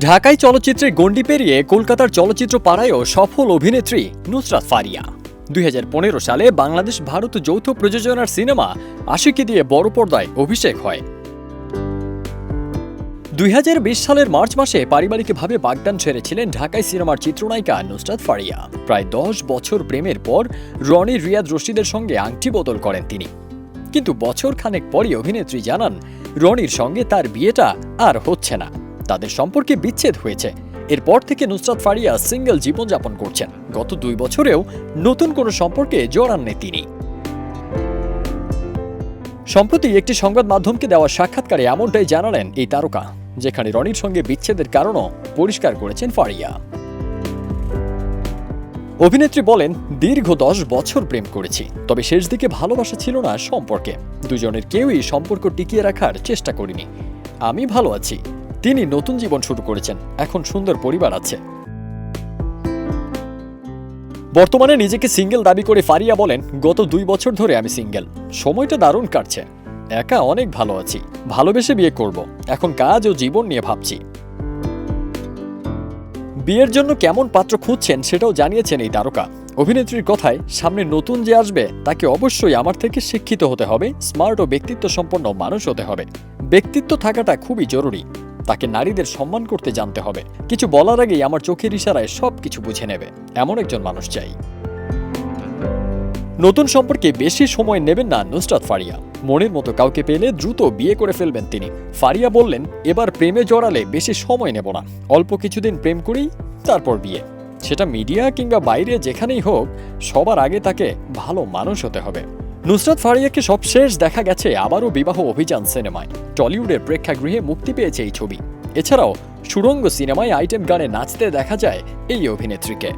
ঢাকায় চলচ্চিত্রে গণ্ডি পেরিয়ে কলকাতার চলচ্চিত্র পাড়ায়ও সফল অভিনেত্রী নুসরাত ফারিয়া। দুই হাজার পনেরো সালে বাংলাদেশ ভারত যৌথ প্রযোজনার সিনেমা আশিকি দিয়ে বড় পর্দায় অভিষেক হয়। দুই হাজার বিশ সালের মার্চ মাসে পারিবারিকভাবে বাগদান ছেড়েছিলেন ঢাকায় সিনেমার চিত্রনায়িকা নুসরাত ফারিয়া। প্রায় দশ বছর প্রেমের পর রনি রিয়াদ রশিদের সঙ্গে আংটি বদল করেন তিনি। কিন্তু বছর খানেক পরই অভিনেত্রী জানান, রনির সঙ্গে তার বিয়েটা আর হচ্ছে না। তাদের সম্পর্কে বিচ্ছেদ হয়েছে। এরপর থেকে নুসরাত ফারিয়া সিঙ্গেল জীবনযাপন করছেন। গত দুই বছরেও নতুন কোনো সম্পর্কে জড়াননি তিনি। সম্প্রতি একটি সংবাদ মাধ্যমকে দেওয়া সাক্ষাৎকারে এমনটাই জানালেন এই তারকা, যেখানে রনির সঙ্গে বিচ্ছেদের কারণও পরিষ্কার করেছেন ফারিয়া। অভিনেত্রী বলেন, দীর্ঘ দশ বছর প্রেম করেছি, তবে শেষ দিকে ভালোবাসা ছিল না সম্পর্কে। দুজনের কেউই সম্পর্ক টিকিয়ে রাখার চেষ্টা করিনি। আমি ভালো আছি। তিনি নতুন জীবন শুরু করেছেন। এখন সুন্দর পরিবার আছে। বর্তমানে নিজেকে সিঙ্গেল দাবি করে ফারিয়া বলেন, গত দুই বছর ধরে আমি সিঙ্গেল। সময়টা দারুণ কাটছে। একা অনেক ভালো আছি। ভালোবেসে বিয়ে করব। এখন কাজ ও জীবন নিয়ে ভাবছি। বিয়ের জন্য কেমন পাত্র খুঁজছেন সেটাও জানিয়েছেন এই তারকা। অভিনেত্রীর কথায়, সামনে নতুন যে আসবে, তাকে অবশ্যই আমার থেকে শিক্ষিত হতে হবে। স্মার্ট ও ব্যক্তিত্ব সম্পন্ন মানুষ হতে হবে। ব্যক্তিত্ব থাকাটা খুবই জরুরি। তাকে নারীদের সম্মান করতে জানতে হবে। কিছু বলার আগেই আমার চোখের ইশারায় সব কিছু বুঝে নেবে। এমন একজন মানুষ চাই। নতুন সম্পর্কে বেশি সময় নেবেন না নুসরাত ফারিয়া। মনের মতো কাউকে পেলে দ্রুত বিয়ে করে ফেলবেন তিনি। ফারিয়া বললেন, এবার প্রেমে জড়ালে বেশি সময় নেব না। অল্প কিছুদিন প্রেম করেই তারপর বিয়ে। সেটা মিডিয়া কিংবা বাইরে যেখানেই হোক, সবার আগে তাকে ভালো মানুষ হতে হবে। নুসরাত ফারিয়াকে সবশেষ দেখা গেছে আবারও বিবাহ অভিযান সিনেমায়। টলিউডের প্রেক্ষাগৃহে মুক্তি পেয়েছে এই ছবি। এছাড়াও সুরঙ্গ সিনেমায় আইটেম গানে নাচতে দেখা যায় এই অভিনেত্রীকে।